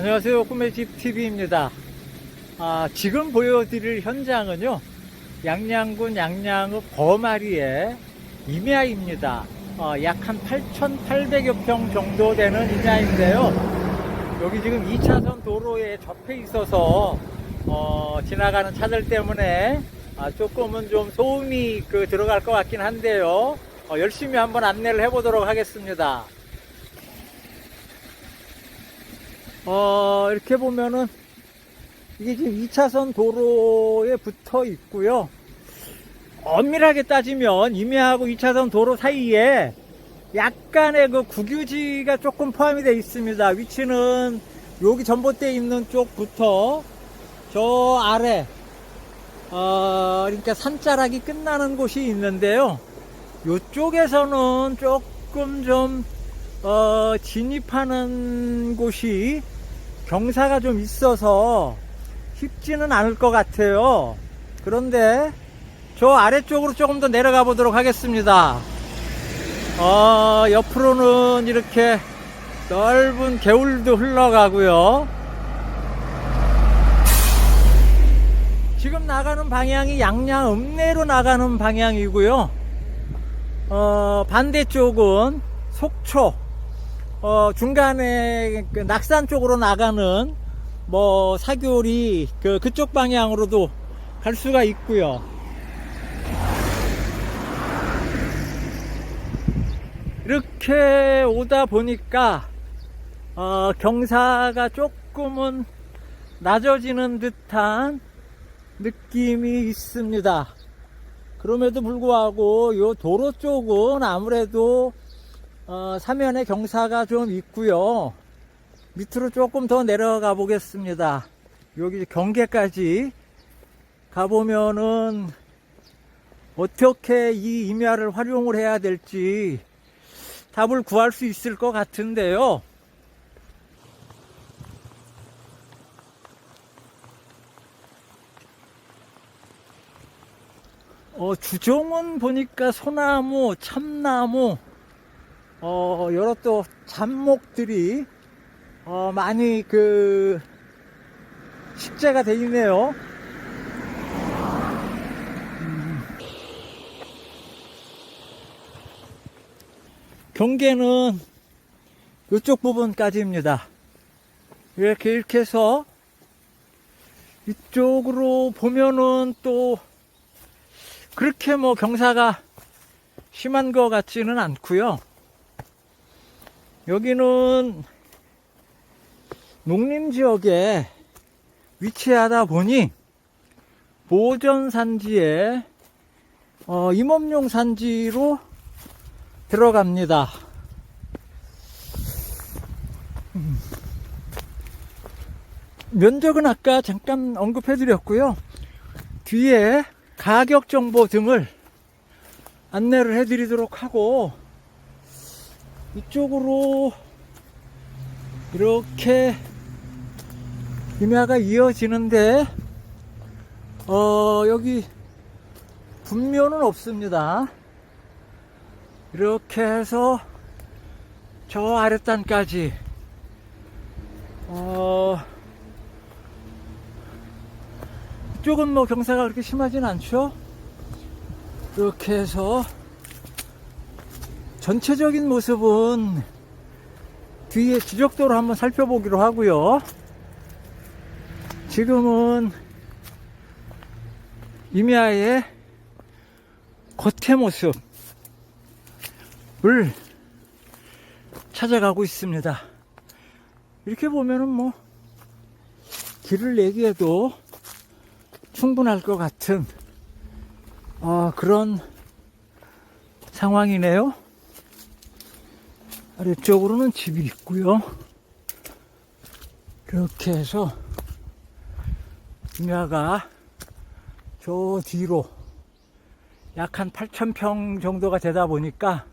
안녕하세요. 꿈의 집 TV입니다. 아, 지금 보여드릴 현장은요, 양양군 양양읍 거마리의 임야입니다. 어, 약한 8,800여 평 정도 되는 임야인데요. 여기 지금 2차선 도로에 접해 있어서 어, 지나가는 차들 때문에 아, 조금은 좀 소음이 그 들어갈 것 같긴 한데요. 어, 열심히 한번 안내를 해보도록 하겠습니다. 어, 이렇게 보면은 이게 지금 2차선 도로에 붙어 있고요. 엄밀하게 따지면 임야하고 2차선 도로 사이에 약간의 그 국유지가 조금 포함이 되어 있습니다. 위치는 여기 전봇대 있는 쪽부터 저 아래 어, 그러니까 산자락이 끝나는 곳이 있는데요. 이쪽에서는 조금 좀 어, 진입하는 곳이 경사가 좀 있어서 쉽지는 않을 것 같아요. 그런데 저 아래쪽으로 조금 더 내려가 보도록 하겠습니다. 어, 옆으로는 이렇게 넓은 개울도 흘러가고요. 지금 나가는 방향이 양양 읍내로 나가는 방향이고요. 어, 반대쪽은 속초, 어, 중간에 그 낙산 쪽으로 나가는 뭐 사교리 그, 그쪽 방향으로도 갈 수가 있고요. 이렇게 오다 보니까 어, 경사가 조금은 낮아지는 듯한 느낌이 있습니다. 그럼에도 불구하고 요 도로 쪽은 아무래도 어, 사면에 경사가 좀 있고요. 밑으로 조금 더 내려가 보겠습니다. 여기 경계까지 가보면은 어떻게 이 임야를 활용을 해야 될지 답을 구할 수 있을 것 같은데요. 어, 주종은 보니까 소나무, 참나무, 어, 여러 또 잡목들이, 어, 많이 그, 식재가 돼 있네요. 음. 경계는 이쪽 부분까지입니다. 이렇게 이렇게 해서 이쪽으로 보면은 또 그렇게 뭐 경사가 심한 것 같지는 않고요. 여기는 농림 지역에 위치하다 보니 보전 산지에 어, 임업용 산지로 들어갑니다. 음. 면적은 아까 잠깐 언급해 드렸고요. 뒤에 가격 정보 등을 안내를 해 드리도록 하고 이쪽으로 이렇게 임야가 이어지는데 어 여기 분묘는 없습니다. 이렇게 해서 저 아랫단까지 어 이쪽은 뭐 경사가 그렇게 심하진 않죠? 이렇게 해서 전체적인 모습은 뒤에 지적도로 한번 살펴보기로 하고요. 지금은 임야의 겉의 모습을 찾아가고 있습니다. 이렇게 보면은 뭐 길을 내기에도 충분할 것 같은 어, 그런 상황이네요. 아래쪽으로는 집이 있고요. 이렇게 해서 임야가 저 뒤로 약 한 8,000평 정도가 되다 보니까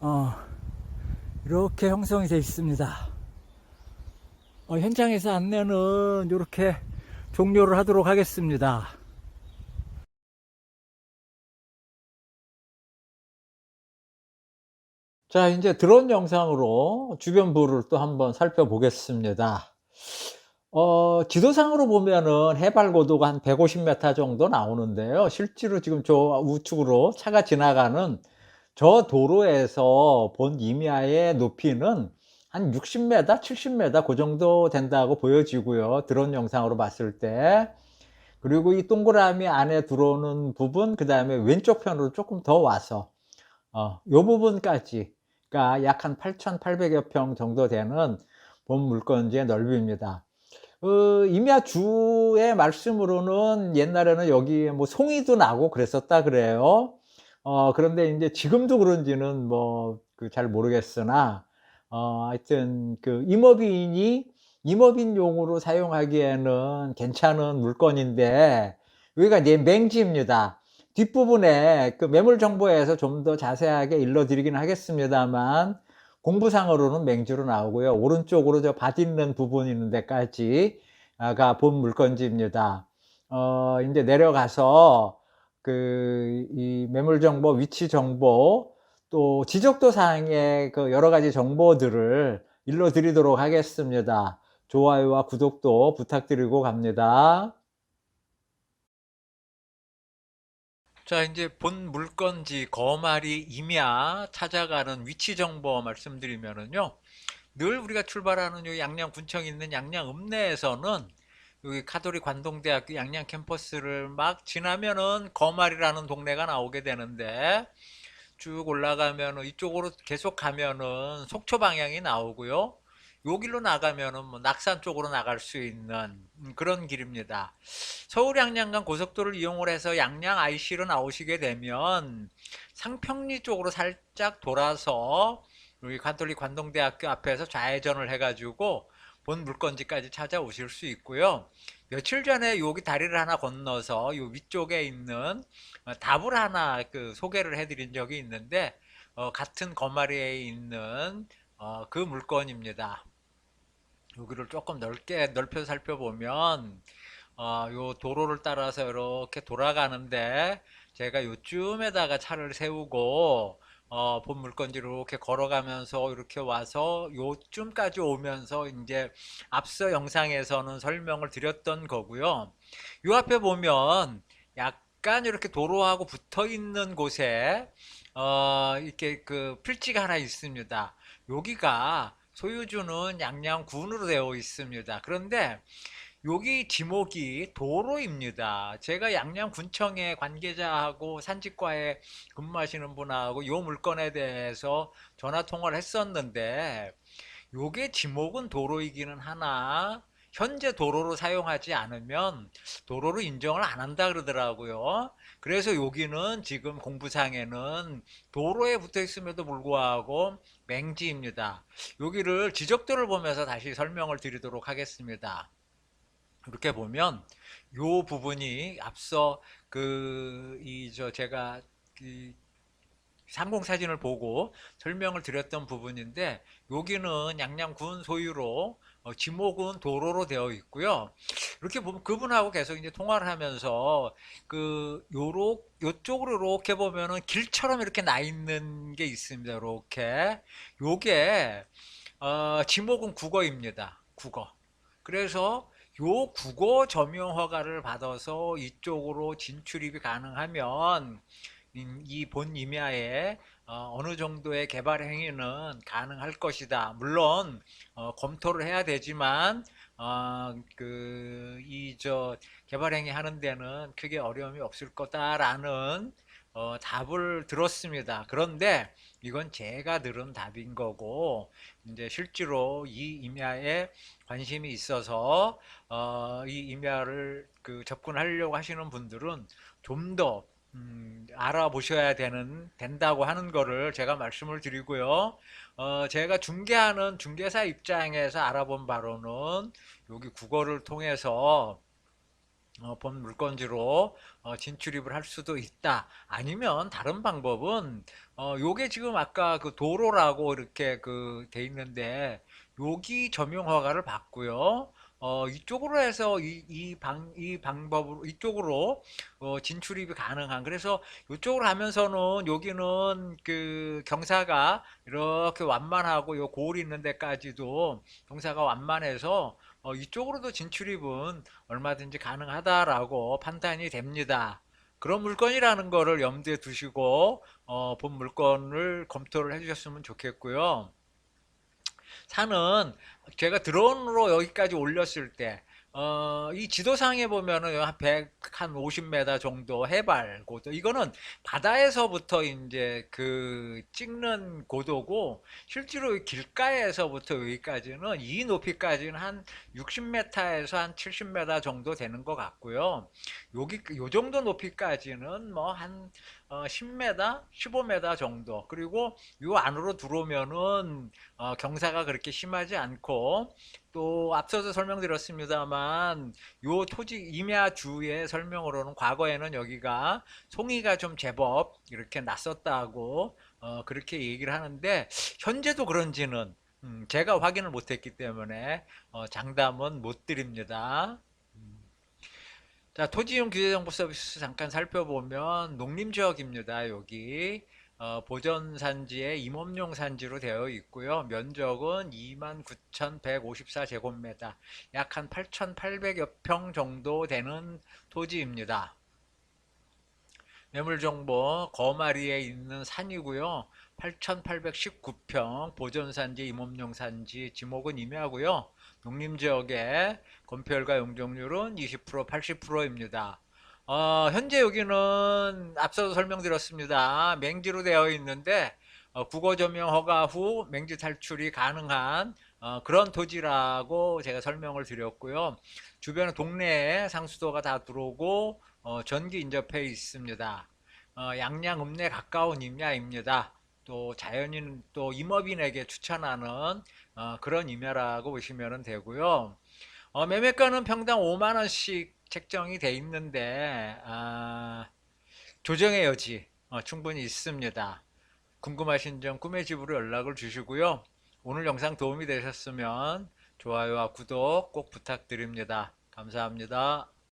어, 이렇게 형성이 되어 있습니다. 어, 현장에서 안내는 이렇게 종료를 하도록 하겠습니다. 자, 이제 드론 영상으로 주변부를 또 한번 살펴보겠습니다. 어, 지도상으로 보면은 해발 고도가 한 150m 정도 나오는데요. 실제로 지금 저 우측으로 차가 지나가는 저 도로에서 본 임야의 높이는 한 60m, 70m 그 정도 된다고 보여지고요. 드론 영상으로 봤을 때. 그리고 이 동그라미 안에 들어오는 부분, 그 다음에 왼쪽 편으로 조금 더 와서, 어, 요 부분까지, 그러니까 약 한 8,800여 평 정도 되는 본 물건지의 넓이입니다. 어, 임야주의 말씀으로는 옛날에는 여기 뭐 송이도 나고 그랬었다 그래요. 어, 그런데 이제 지금도 그런지는 뭐, 그잘 모르겠으나, 어, 하여튼 그 임업인이 임업인용으로 사용하기에는 괜찮은 물건인데, 여기가 이제 맹지입니다. 뒷부분에 그 매물 정보에서 좀 더 자세하게 일러드리긴 하겠습니다만, 공부상으로는 맹지로 나오고요. 오른쪽으로 저 밭 있는 부분 있는 데까지가 본 물건지입니다. 어, 이제 내려가서 그, 이 매물 정보, 위치 정보, 또 지적도 사항의 그 여러 가지 정보들을 일러드리도록 하겠습니다. 좋아요와 구독도 부탁드리고 갑니다. 자, 이제 본 물건지 거마리 임야 찾아가는 위치 정보 말씀드리면은요. 늘 우리가 출발하는 요 양양 군청에 있는 양양 읍내에서는 여기 카톨릭 관동대학교 양양 캠퍼스를 막 지나면은 거마리라는 동네가 나오게 되는데 쭉 올라가면은 이쪽으로 계속 가면은 속초 방향이 나오고요. 요 길로 나가면은 뭐 낙산 쪽으로 나갈 수 있는 음, 그런 길입니다. 서울 양양간 고속도로를 이용을 해서 양양 IC로 나오시게 되면 상평리 쪽으로 살짝 돌아서 여기 가톨릭 관동대학교 앞에서 좌회전을 해가지고 본 물건지까지 찾아오실 수 있고요. 며칠 전에 여기 다리를 하나 건너서 요 위쪽에 있는 어, 답을 하나 그 소개를 해드린 적이 있는데 어, 같은 거마리에 있는 어, 그 물건입니다. 여기를 조금 넓게 넓혀 살펴보면 어, 요 도로를 따라서 이렇게 돌아가는데 제가 요쯤에다가 차를 세우고 어, 본 물건지로 이렇게 걸어가면서 이렇게 와서 요쯤까지 오면서 이제 앞서 영상에서는 설명을 드렸던 거고요. 요 앞에 보면 약간 이렇게 도로하고 붙어 있는 곳에 어, 이렇게 그 필지가 하나 있습니다. 여기가 소유주는 양양군으로 되어 있습니다. 그런데 여기 지목이 도로입니다. 제가 양양군청의 관계자하고 산직과에 근무하시는 분하고 이 물건에 대해서 전화 통화를 했었는데 요게 지목은 도로이기는 하나 현재 도로로 사용하지 않으면 도로로 인정을 안 한다 그러더라고요. 그래서 여기는 지금 공부상에는 도로에 붙어 있음에도 불구하고 맹지입니다. 여기를 지적도를 보면서 다시 설명을 드리도록 하겠습니다. 이렇게 보면 요 부분이 앞서 그 이 저 제가 이 상공 사진을 보고 설명을 드렸던 부분인데 여기는 양양군 소유로 어, 지목은 도로로 되어 있고요. 이렇게 보면 그분하고 계속 이제 통화를 하면서 그 요로 요쪽으로 이렇게 보면은 길처럼 이렇게 나 있는 게 있습니다. 이렇게 요게 어, 지목은 국어입니다. 국어. 그래서 요 국어 점용 허가를 받아서 이쪽으로 진출입이 가능하면 이본 임야에 어, 느 정도의 개발 행위는 가능할 것이다. 물론 어, 검토를 해야 되지만 어, 그이 저 개발 행위 하는 데는 크게 어려움이 없을 거다라는 어, 답을 들었습니다. 그런데 이건 제가 들은 답인 거고 이제 실제로 이 임야에 관심이 있어서 어, 이 임야를 그 접근하려고 하시는 분들은 좀더 음, 알아보셔야 되는 된다고 하는 거를 제가 말씀을 드리고요. 어, 제가 중개하는 중개사 입장에서 알아본 바로는 여기 국어를 통해서 어, 본 물건지로 어, 진출입을 할 수도 있다. 아니면 다른 방법은 어, 요게 지금 아까 그 도로라고 이렇게 그 돼 있는데 여기 점용 허가를 받고요. 어, 이쪽으로 해서 이, 이 방, 이 방법으로, 이쪽으로 어, 진출입이 가능한. 그래서 이쪽으로 하면서는 여기는 그 경사가 이렇게 완만하고 요 고을 있는 데까지도 경사가 완만해서 어, 이쪽으로도 진출입은 얼마든지 가능하다라고 판단이 됩니다. 그런 물건이라는 거를 염두에 두시고 어, 본 물건을 검토를 해 주셨으면 좋겠고요. 산은 제가 드론으로 여기까지 올렸을 때, 어, 이 지도상에 보면은 한 100, 한 50m 정도 해발 고도. 이거는 바다에서부터 이제 그 찍는 고도고, 실제로 이 길가에서부터 여기까지는 이 높이까지는 한 60m에서 한 70m 정도 되는 것 같고요. 여기, 요 정도 높이까지는 뭐 한 10m, 15m 정도. 그리고 요 안으로 들어오면은 어, 경사가 그렇게 심하지 않고 또 앞서서 설명드렸습니다만 요 토지 임야주의 설명으로는 과거에는 여기가 송이가 좀 제법 이렇게 났었다고 어, 그렇게 얘기를 하는데 현재도 그런지는 음, 제가 확인을 못했기 때문에 어, 장담은 못 드립니다. 자, 토지이용 규제정보 서비스 잠깐 살펴보면 농림지역입니다. 여기 어, 보전산지에 임업용 산지로 되어 있고요. 면적은 29,154제곱미터, 약 한 8,800여 평 정도 되는 토지입니다. 매물정보 거마리에 있는 산이고요. 8,819평 보전산지, 임업용 산지, 지목은 임야고요. 농림지역의 건폐율과 용적률은 20% 80%입니다. 어, 현재 여기는 앞서도 설명드렸습니다. 맹지로 되어 있는데 어, 국어 조명 허가 후 맹지 탈출이 가능한 어, 그런 토지라고 제가 설명을 드렸고요. 주변 동네에 상수도가 다 들어오고 어, 전기 인접해 있습니다. 어, 양양 읍내 가까운 임야입니다. 또 자연인 또 임업인에게 추천하는 어, 그런 임야라고 보시면 되고요. 어, 매매가는 평당 5만 원씩 책정이 돼 있는데 아, 조정의 여지 어, 충분히 있습니다. 궁금하신 점 꿈의 집으로 연락을 주시고요. 오늘 영상 도움이 되셨으면 좋아요와 구독 꼭 부탁드립니다. 감사합니다.